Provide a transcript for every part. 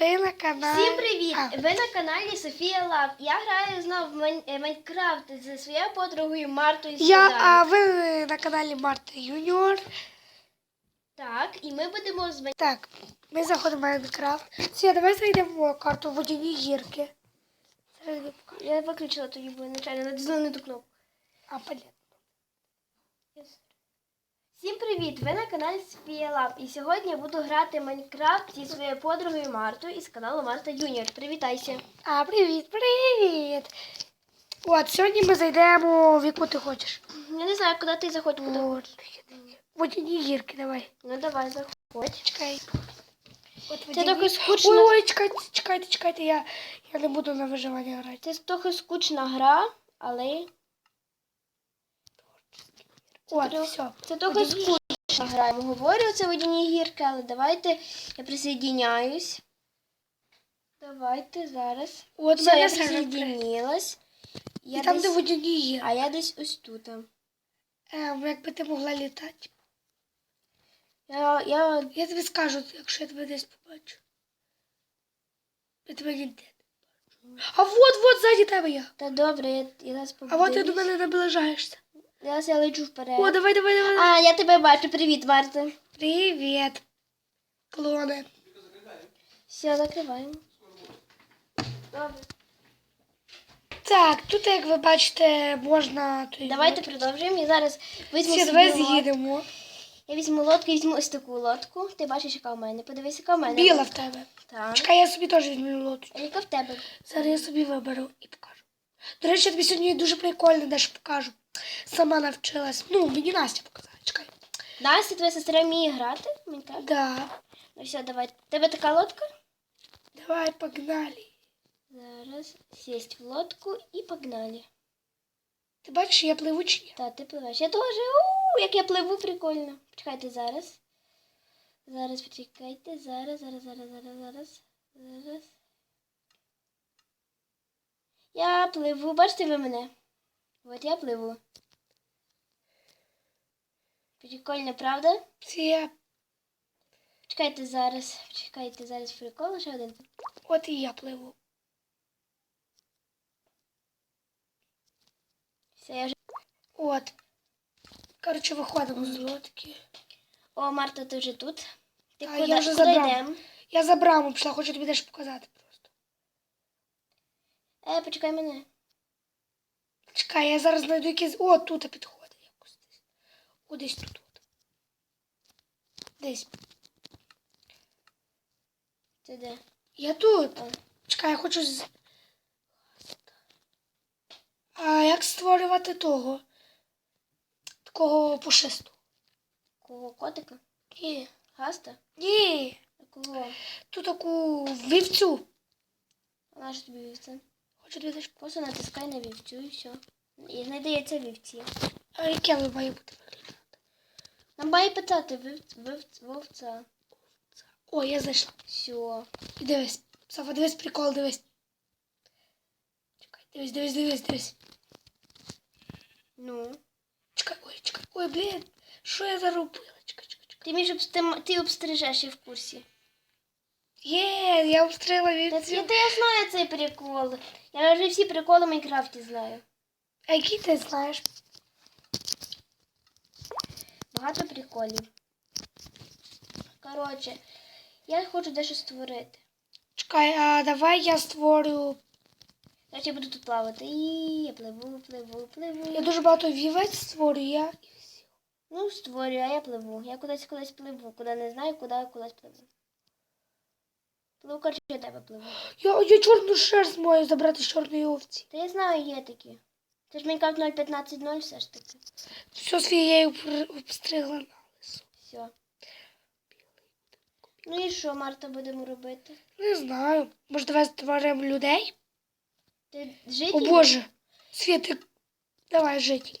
Ви на каналі. Всім привіт! А, Ви на каналі Софія Лав. Я граю знову в е, Майнкрафт зі своєю подругою Мартою я, а ви на каналі Марта Юніор. Так, і ми будемо з Так, ми заходимо в Майнкрафт. Все, давай зайдемо в карту водяні гірки. Я виключила тоді, бо нечайно натиснула не ту кнопку. А, понятно. Всім привіт! Ви на каналі Софія І сьогодні я буду грати Майнкрафт зі своєю подругою Мартою із каналу Марта Юніор. Привітайся! А, привіт, привіт. От, сьогодні ми зайдемо в яку ти хочеш. Я не знаю, куди ти заходь, куди. От, водяні гірки, давай. Ну давай, заходь. Чекай. От Це водяні- трохи скучно. Ой, ой, чекайте, чекайте, чекайте, я, я не буду на виживання грати. Це трохи скучна гра, але От, все. Це трохи скучно граємо. Говорю, це водяні гірки, але давайте я присоединяюсь. Давайте зараз. От Все, я І там, десь... де водяні гірки. А я десь ось тут. Ем, якби ти могла літати. Я, я... Я тобі скажу, якщо я тебе десь побачу. Я тебе ніде не бачу. А вот, вот, ззаді тебе я. Та добре, я, я зараз А от ти до мене наближаєшся. Зараз я лечу вперед. О, давай, давай, давай. А, я тебе бачу. Привіт, Марта. Привіт. Клони. Все, закриваємо. Добре. Так, тут, як ви бачите, можна. той Давайте продовжуємо. Я зараз візьму Всі, собі давай лодку. з'їдемо. Я візьму лодку, візьму ось таку лодку. Ти бачиш, яка в мене. Подивись, яка в мене. Біла в тебе. Так. Чекай, я собі теж візьму лодочку. А яка в тебе? Зараз я собі виберу і покажу. До речі, я тобі сьогодні дуже прикольно дещо покажу. Сама навчилась. Ну, мені Настя показала. Чекай. Настя, твоя сестра вміє грати Майнкрафт? Да. Ну все, давай. Тебе така лодка? Давай, погнали. Зараз сість в лодку і погнали. Ти бачиш, я пливу чи ні? Та, ти пливеш. Я теж. У, як я пливу, прикольно. Почекайте зараз. Зараз почекайте. Зараз, зараз, зараз, зараз, зараз. Зараз. Я пливу. Бачите ви мене? От я пливу. Прикольно, правда? Це Чекайте зараз. Чекайте зараз прикол, ще один. от і я пливу. Все, я вже. От. Коротше, виходимо з лодки. О, Марта, ти вже тут. Ти А, куди, я вже куди йдемо? Я за браму пішла, хочу тобі дещо показати просто. Е, почекай мене. Чекай, я зараз знайду якийсь. О, тут підходить якось десь. О, десь тут. От. Десь. Ти де? Я тут. А. Чекай, я хочу. З... А як створювати того? Такого пушистого? Кого котика? Ні. Гаста? Ні. А Кого? Ту таку вівцю. А наш тобі вівця? Хочу дещо. Просто натискай на вівцю і все. І знайдеться вівці. А яке воно має бути виглядати? Нам має питати вивц, вивц, вовця. О, я зайшла. Все. І дивись. Софа, дивись, прикол, дивись. Чекай, дивись, дивись, дивись, дивись. Ну. Чекай, ой, чекай. Ой, блін, що я заробила? Чекай, чекай, чекай. Ти між обстим... ти обстрижеш я в курсі. Є, я обстріла Та, вівцю. я, знаю цей прикол. Я вже всі приколи в Майнкрафті знаю. А який ти знаєш? Багато приколів. Коротше, я хочу дещо створити. Чекай, а давай я створю. Значить, я буду тут плавати. І я пливу, пливу, пливу. Я дуже багато вівець створю, я. Ну, створюю, а я пливу. Я кудись кудись пливу. Куди не знаю, куди я кудись пливу. Пливу, коротше, я тебе пливу. Я, я чорну шерсть маю забрати з чорної овці. Та я знаю, є такі. Це ж мені Майнкрафт 0.15.0 все ж таки. Все своєю пр- обстригла на лисо. Все. Ну і що, Марта, будемо робити? Не знаю. Може, давай створимо людей? Ти жити? О Боже. Світи, давай житель.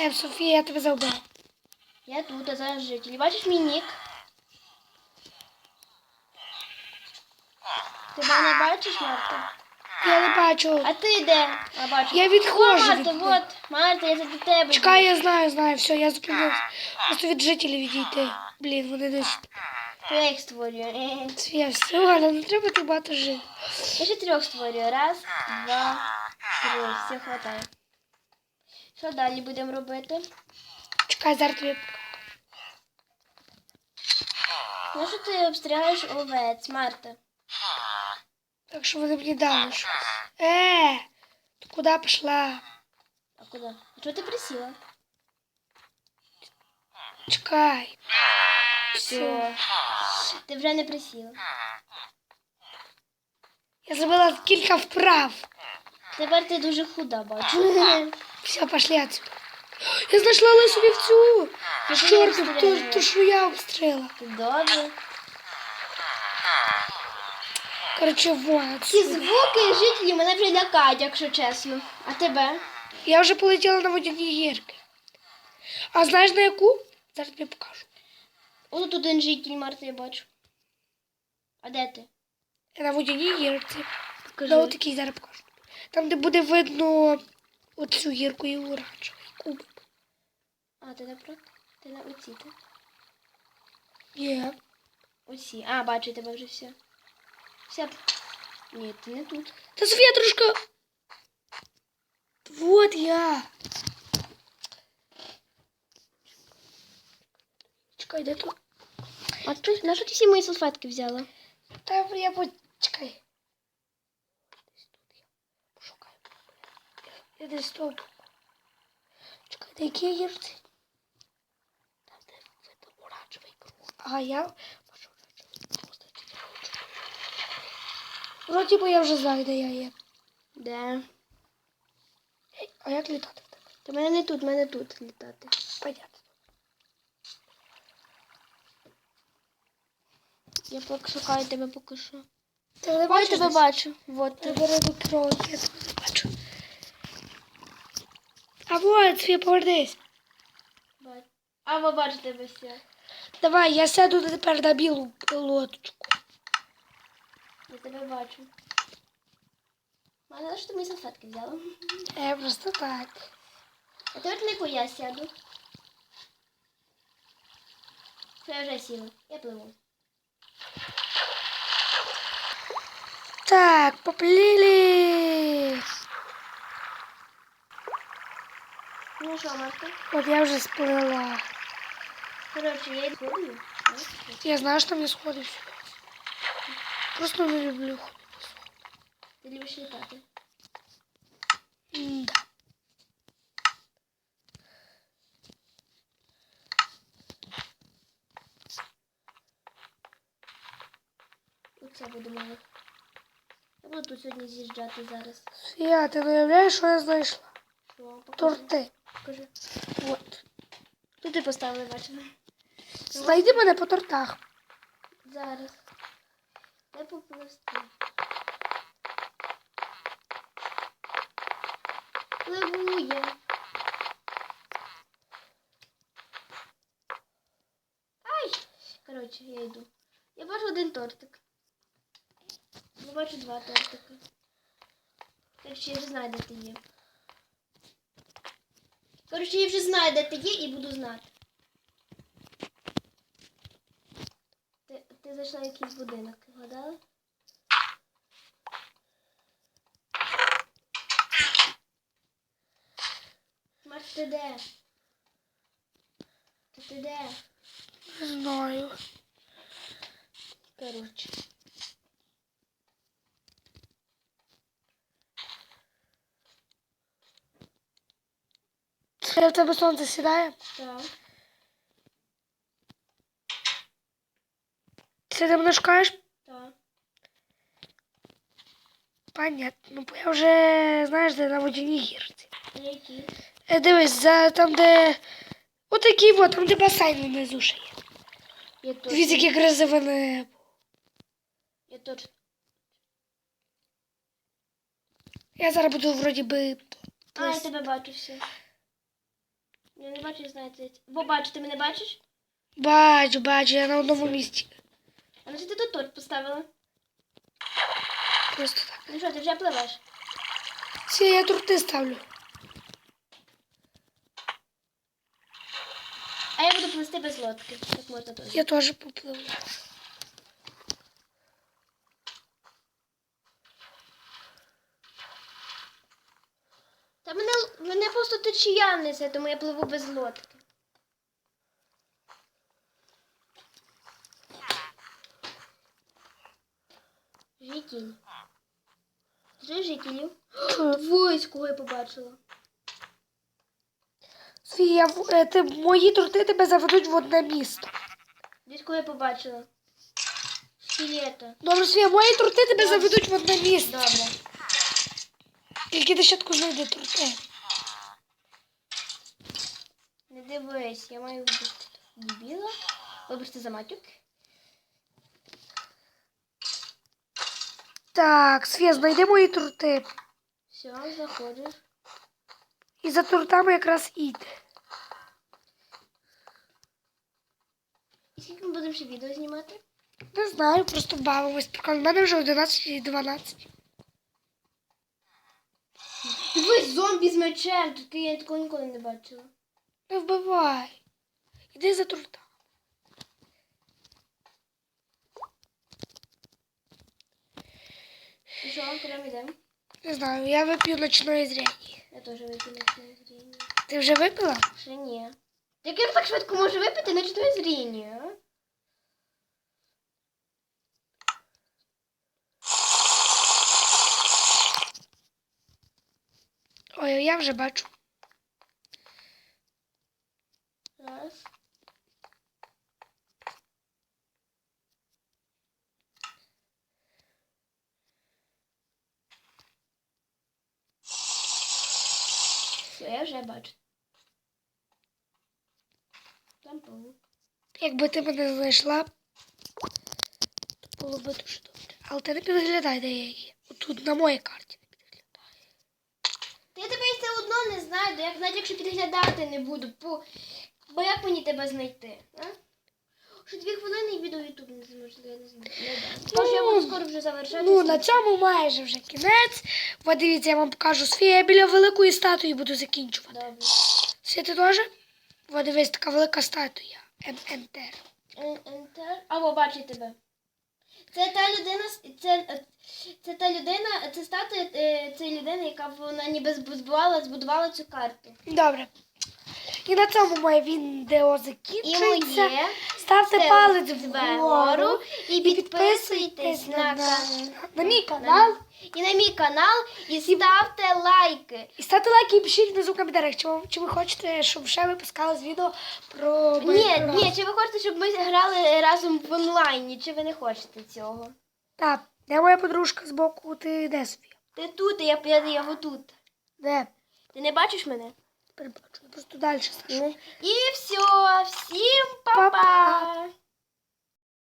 Ем, Софія, я тебе забрав. я тут, а зараз житель. Бачиш мій нік? Ти мене бачиш, Марта? Я не бачу. А ти де? А бачу. Я відходжу О, Марта, від вот. Марта, я до тебе. Чекай, я знаю, знаю, все, я зупинився. Просто від жителів відійти. Блін, вони десь. Я їх створюю. Все, ладно, не треба так багато жити. Я ще трьох створюю. Раз, два, три. Все хватає. Що далі будемо робити? Чекай, зараз тобі. Ну що ти обстріляєш овець, Марта? Так що вони мені дали щось. Е, ти куди пішла? А куди? А чого ти присіла? Чекай. Все. Ти вже не присіла. Я зробила кілька вправ. Тепер ти дуже худа, бачу. Все, пошли отсюда. Я знайшла лису вівцю. Її то, то, що я обстріла. Добре. Коротше, вон Ці отсюда. звуки жителі мене вже лякають, якщо чесно. А тебе? Я вже полетіла на водяні гірки. А знаєш на яку? Зараз тобі покажу. Ось тут один житель, Марта, я бачу. А де ти? Я на водяній гірці. Покажи. На отакій зараз покажу. Там, де буде видно оцю гірку і оранжевий кубик. А, ти напроти? Ти на оці, так? Є. Оці. А, бачу тебе вже все. Все. Ні, ти не тут. Та Софія трошки. Вот я. Чекай, де тут? А ти, на що ти всі мої салфетки взяла? Та я по... Чекай. Я десь тут. Чекай, де які гірці? А я хочу. Вроді би я вже знаю, де я є. Де? А як літати в тебе? Та мене не тут, мене тут літати. Понятно. Я поки шукаю тебе поки що. Мене тебе бачу. Вот тебе не бачу. А вот, Софія, повернись. Бачу. А ви бачите тебе все. Давай, я сяду тепер на білу лодочку. Я тебе бачу. Мала, що ти мої салфетки взяла? Я просто так. А тепер на яку я сяду. Що я вже сіла. Я пливу. Так, поплили. Ну що, Марта? От я вже сплила. Коротше, я йду. Я знаю, що мені сходить сюди. Просто не люблю ходити. Ти любиш літати. Да. Оце буду мати. Я буду тут сьогодні з'їжджати зараз. Софія, ти не уявляєш, що я знайшла? Що? Покажи. Торти. Покажи. От. Тут ти поставили, бачила. Знайди мене по тортах. Зараз. Дай поплисти. Пливу я. Ай! Коротше, я йду. Я бачу один тортик. Я бачу два тортика. Коротше, я вже знаю, де ти є. Коротше, я вже знаю, де ти є і буду знати. Ти, ти зайшла в якийсь будинок, вгадала? Марк, ти де? Ти де? Не знаю. Коротше. Це в тебе сонце сідає? Так. Ти де мене шукаєш? Так. Понятно. Ну, я вже, знаєш, де на водяній гірці. Які? Е, дивись, за там, де. Отакий вот, там, де басейн внизу ще є. Я точно. Дивіться, яке красиве небо. Я точно. Я зараз буду вроді би. А, я тебе бачу все. Я не бачу, знаєте. Бо бачу, ти мене бачиш? Бачу, бачу, я на одному місці. А ну що ти тут торт поставила? Просто так. Ну що, ти вже пливеш? Це я торти ставлю. А я буду плести без лодки. Так можна теж. Я теж попливу. Та мене, мене просто течія несе, тому я пливу без лодки. Житель. Три жителів. Двоє, кого я побачила. Софія, е, ти, мої торти тебе заведуть в одне місто. Десь кого я побачила. Скелета. Добре, Софія, мої торти тебе заведуть в одне місто. Добре. Тільки щатку знайди торти. Не дивись, я маю бути дебіла. Вибачте за матюк. Так, Софія, знайди мої торти. Все, заходиш. І за тортами якраз іде. І скільки ми будемо ще відео знімати? Не знаю, просто бавимось. Прикол, в мене вже 11 і 12. Дивись, зомбі з мечем. Тут я такого ніколи не бачила. Не вбивай. Іди за тортами. І що, куди ми йдемо? Не знаю, я вип'ю ночної зрення. Я теж вип'ю ночне зріння. Ти вже випила? Ще ні. Як я так швидко можу випити ночне зріння? а? Ой, я вже бачу. Раз. Все, я вже бачу. Там паук. Якби ти мене знайшла, то було б дуже добре. Але ти не підглядай, де я є. Отут на моїй карті не підглядай. Та я тебе все одно не знаю, як навіть якщо підглядати не буду, бо, бо як мені тебе знайти? А? Що дві хвилини і відео ютуб не зможу, я не знаю. Дам. Тож я буду скоро вже завершати. Ну, на цьому майже вже кінець. От дивіться, я вам покажу Софія, я біля великої статуї буду закінчувати. Добре. Софія, ти теж? От дивись, така велика статуя. МНТР. Ен- Enter. Або бачить тебе. Це та людина, це, е, це та людина, це статуя е, цієї людини, яка вона ніби збудувала, збудувала цю карту. Добре. І на цьому моє відео І закінчується. моє. Ставте палець вгору і підписуйтесь на, кан... на мій канал. і на мій канал і ставте лайки. І ставте лайки і пишіть внизу в коментарях, чи, чи ви хочете, щоб ще випускали з відео про Ні, ні, чи ви хочете, щоб ми грали разом в онлайні, чи ви не хочете цього? Так, де моя подружка з боку, ти де Софія? Ти тут, я, я, я отут. Де? Ти не бачиш мене? Перебачу, просто далі скажу. І все, всім па-па! Па-па.